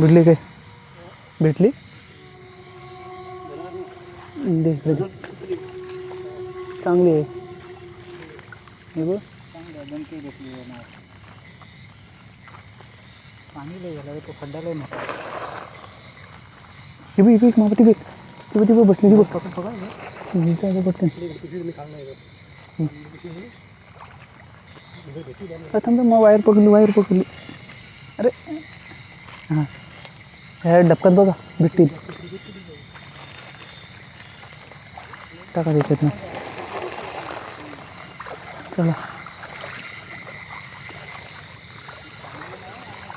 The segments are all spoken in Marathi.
भेटली काय? भेटली? इकडे. चांगली आहे. हे बघ. पाणी लय झालं तो खड्डा लय मोठा ही बघ मामा ती बघ. ती बघ ती बघ बसली ती बघ. पकड आहे पटकन. थांब मग वायर पकडली वायर पकडली. अरे. हां. ह्या डबक्यात बघा भेटतील टाका त्याच्यात ना. चला.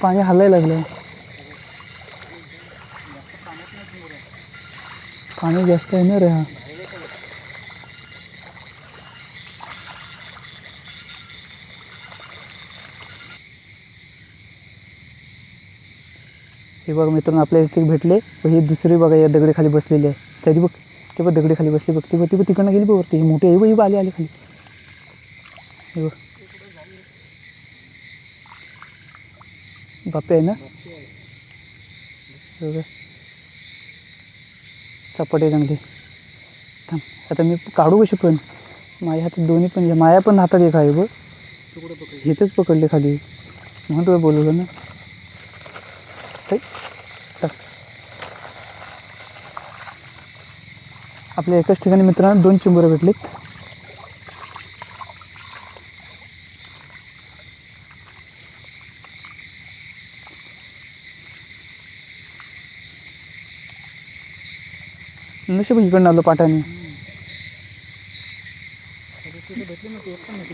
पाणी हलायला लागलं पाणी जास्त आहे ना रे हा. हे बघा मित्रांनो आपल्या इथे भेटले. व ही दुसरी बघा या दगडीखाली बसलेली आहे. त्याची बघ ते बघ दगडीखाली बसली बघ. ती बघ ती बघ तिकडनं गेली बघ वरती. ही मोठी आहे. बघ ही आली आली खाली. हे बघ. बापे आहे ना? बघा. सपाट आहे चांगली थांब. आता मी काढू कशी पण? माझ्या हातात दोन्ही पण माया पण हातात एक आहे बघ. इथंच पकडले खाली. म्हणून तुला बोलवलं ना ताई, टाक. आपल्या एकाच ठिकाणी मित्रांनो दोन चिंबोरं भेटलेत. नशीब इकडनं आलो पाठाने.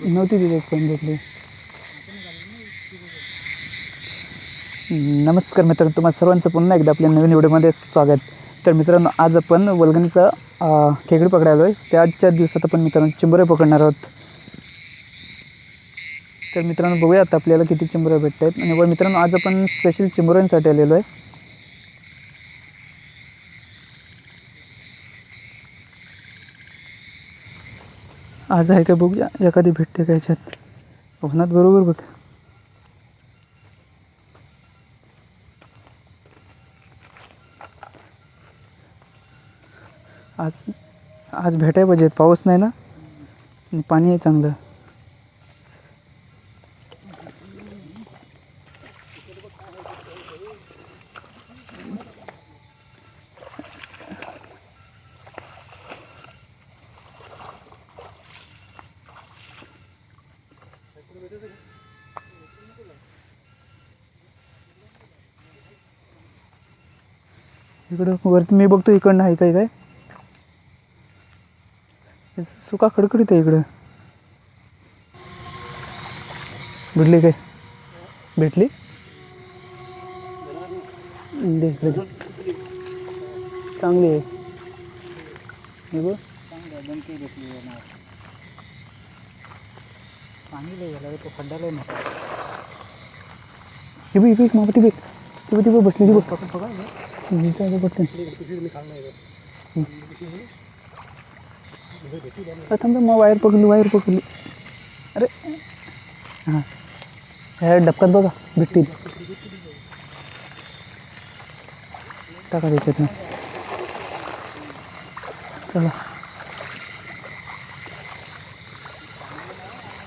नव्हती तिथे एक पण भेटली. नमस्कार मित्रांनो तुम्हाला सर्वांचं पुन्हा एकदा आपल्या नवीन व्हिडिओमध्ये स्वागत. तर मित्रांनो आज आपण वलगणीचा खेकडे पकडायलो आहे त्याच्या दिवसात आपण मित्रांनो चिंबरे पकडणार आहोत. तर मित्रांनो बघूया आता आपल्याला किती चिंबरे भेटत आहेत आणि व मित्रांनो आज आपण स्पेशल चिंबऱ्यांसाठी आलेलो आहे. आज आहे का बघूया. एखादी भेटते का ह्याच्यात होणार बरोबर बघ. आज आज भेटाय पाहिजेत. पाऊस नाही ना? आणि पाणी आहे चांगलं. इकडं वरती मी बघतो इकडनं आहे काय काय? सुका खडखडीत आहे इकडं. भेटली काय? भेटली? इकडे. चांगली आहे. हे बघ. पाणी तो खड्डा लय मोठा बघ. मामा ती बघ ती बघ ती बघ. बसली ती बघ. पकड पटकन प्रथम तर मग वायर पकडली वायर पकडली. अरे. हां. ह्या डबक्यात बघा भेटतील. टाका त्याच्यात ना. चला.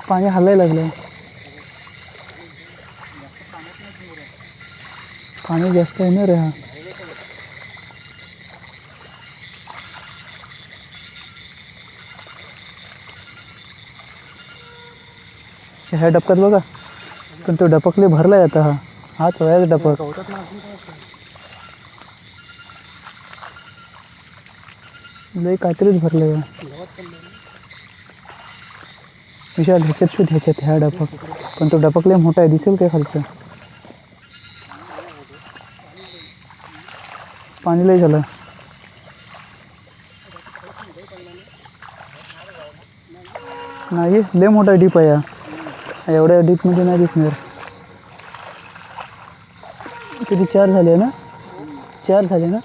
पाणी हलायला लागलं पाणी जास्त आहे ना रे हा. ह्या डबक्यात बघा. पण तो डपकले आहे आता हा. हाच वयाच डपक लई काहीतरीच भरलं आहे काहीतरीच भरलंय. विशाल ह्याच्यात शोध ह्याच्यात ह्या डपक पण तो डपक लय मोठा आहे दिसेल काय खालचं? पाणी लई झालं. नाही लय मोठा डीप आहे हा. एवढ्या डीपमध्ये नाही दिसणार. किती चार झाले ना? चार झाले ना?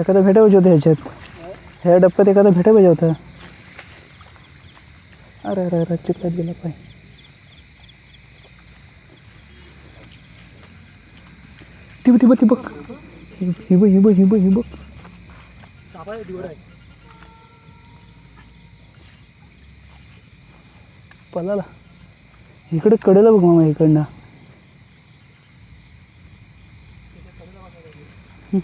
एखादा भेटा पाहिजे होतं ह्याच्यात. ह्या डब्यात एखादा भेटा पाहिजे होता. अरे अरे अरे चिखलात गेला पाय. ती बघ ती बघ ती बघ. हि हि बघ हि बघ हि बघ हि बघ. सापळा आहे दिवड आहे पलाला. इकडे कडेला बघ मामा इकडनं. हं.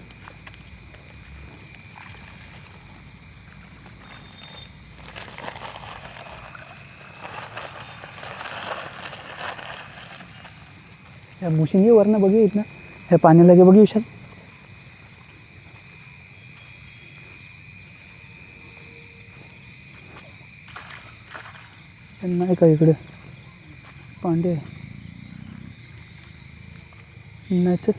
ह्या मुशिंगी वरनं बघी आहेत ना ह्या पाण्याला गे बघी विशाल नाही का इकडे? पांडे. आहे. नाही पुढे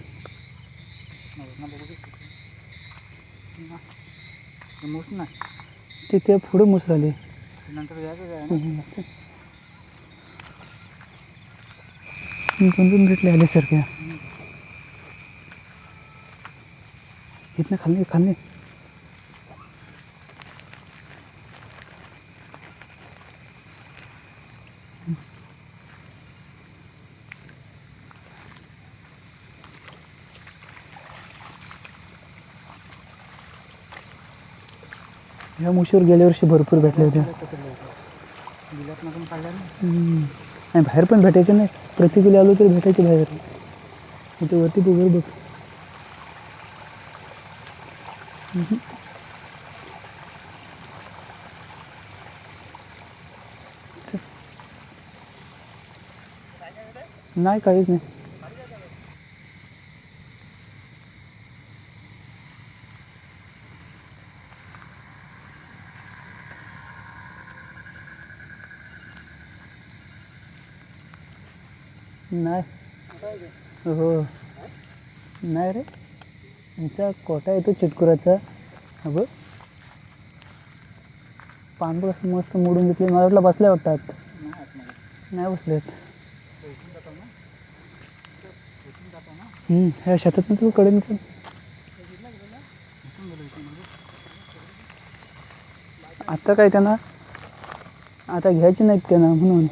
ते त्या पुढं मुस झाले नंतर दोन दोन भेटले आल्यासारख्या इथनं खाल्ले खाल्ले. ह्या मुशीवर गेल्या वर्षी भरपूर भेटल्या होत्या. नाही बाहेर पण भेटायचे नाही. प्रति आलो तरी भेटायचे बाहेर. इथे वरती तू वर बघ नाही काहीच नाही. नाही. हो. नाही रे. यांचा कोटा येतो चिटकुराचा अगं बघ. मस्त मोडून घेतले मला वाटलं बसल्या वाटतात. नाही बसले बसलेत ह्या शेतात तू कडेन चल आता काय त्यांना? आता घ्यायची नाहीत त्यांना म्हणून.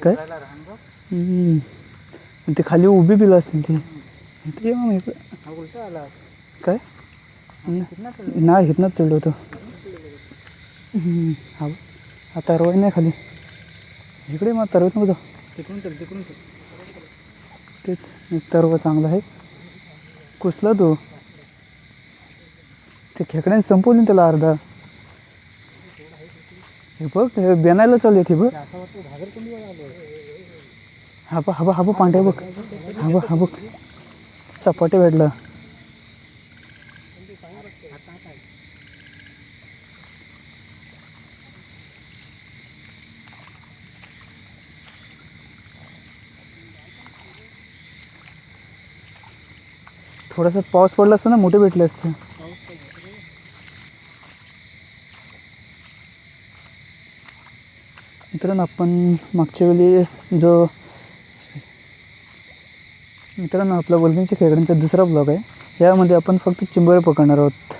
काय? ते खाली उभी बिल असतील ते. मग इकडं. काय? नाही इथनंच चढलो होतो. हा. आता रोय नाही खाली. इकडे मग तरवत नव्हतं तिकडून चल तिकडून चल तेच एक तरव चांगला आहे. कुसला तो? ते खेकड्याने संपवली त्याला अर्धा. हे बघ हे बेनायला चालू आहे ते बघ. असं वाटतं घागर कोणी आलो हा बघ हा बघ हा बघ पांढऱ्या बघ. हा बघ हा बघ. सपाटे भेटलं. थोडासा पाऊस पडला असता ना मोठे भेटले असते. मित्रांनो आपण मागच्या वेळी जो मित्रांनो आपला वल्गींच्या खेकड्यांचा दुसरा ब्लॉग आहे. यामध्ये आपण फक्त चिंबळे पकडणार आहोत.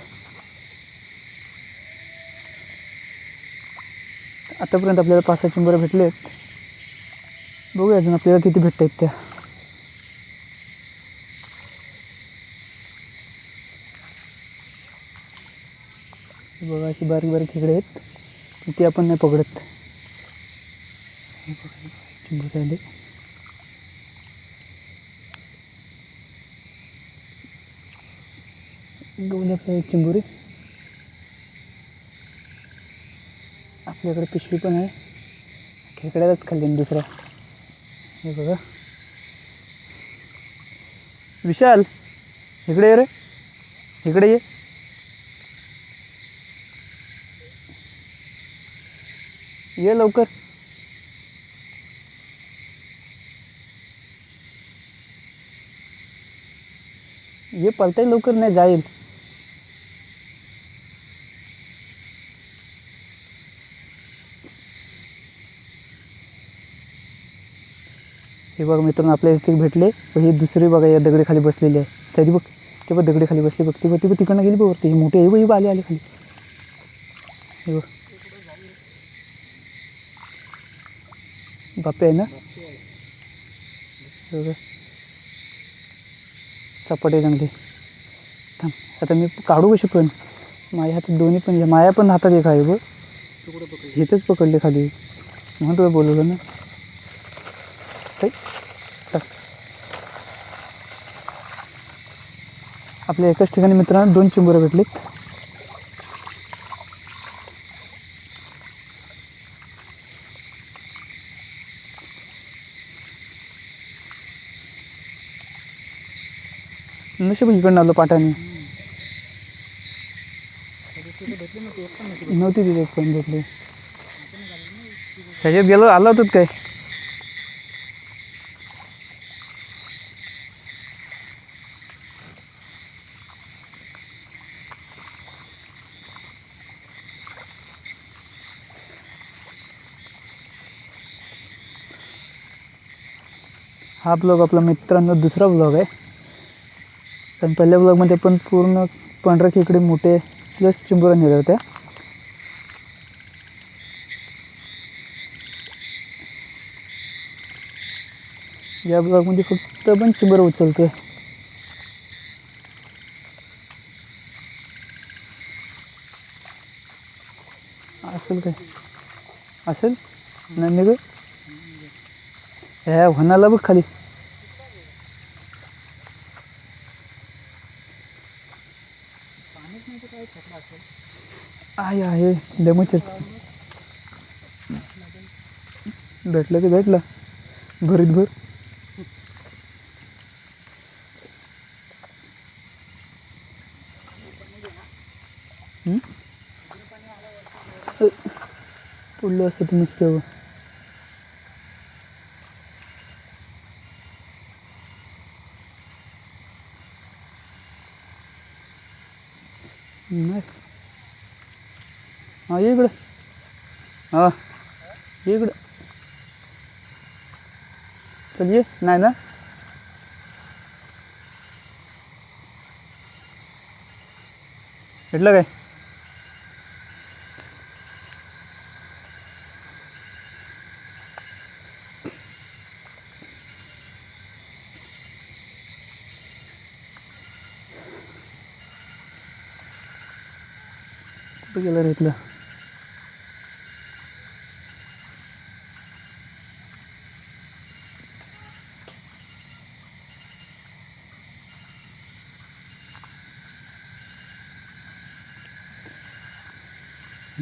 आतापर्यंत आपल्याला पाच सहा चिंबळे भेटले आहेत. बघूया अजून आपल्याला किती भेटत आहेत त्या. बघा अशी बारीक बारीक खेकडे आहेत. ती आपण नाही पकडत. हे बघा, चिंबोरे एक गवल्या चिंबोरी आपल्याकडे पिशवी पण आहे खेकड्यालाच खाल्ली ना दुसरा हे बघा विशाल इकडे ये रे इकडे ये ये लवकर ये पलटाय लवकर नाही जाईल हे बघा मित्रांनो, आपल्या इथे भेटले ही दुसरी बघा, या दगडी खाली बसलेली आहे. तरी बघ, ते बघ दगडी खाली बसली बघ, ती बघ तिकडनं गेली बघ वरती, ही आहे बघ खाली. हे बघ. बापे आहे ना? हे सपाट आहे चांगली थांब आता मी काढू कशी पण? माझ्या हातात दोन्ही पण माया माझ्या पण हातात एक आहे बघ. इथेच पकडली पकडले खाली. म्हणून तुला बोलवलं ना. आपल्या एकाच ठिकाणी मित्रांनो दोन चिंबरं भेटलीत. नशीब इकडनं आलो पाटाने तिथे एक नव्हती तिथे पण भेटली ह्याच्यात गेलो आला होतात काय? हा ब्लॉग आपला मित्रांनो दुसरा ब्लॉग आहे. पण पहिल्या ब्लॉगमध्ये पण पूर्ण पांढऱ्या खेकडे मोठे प्लस चिंबोरा नेल्या होत्या. या ब्लॉगमध्ये फक्त पण चिंबोरा उचलतोय. असेल काय? असेल? नाही निघ ह्या होणाला बघ खाली पाणीच नाही तर काय खेकडा असेल आहे आहे. डेमोचे भेटलं की भेटलं. भरीत भर. पुढलं असतं तर नुसतं नाही. हा ये इकडं हा ये इकडं चल ये नाही ना भेटलं काय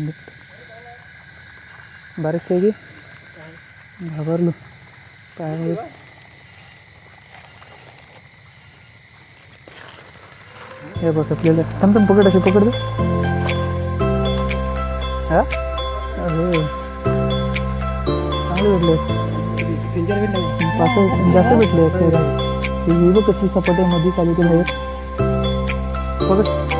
कुठं बारीकशी आहे की? घाबरलो. काय हे बघ आपल्याला थांब थांब पकड अशी पकड हा? अरे. चांगले भेटले पाच जास्त भेटले ही बघ कसली सपाट्यामध्ये आहे चालू केलं पकड.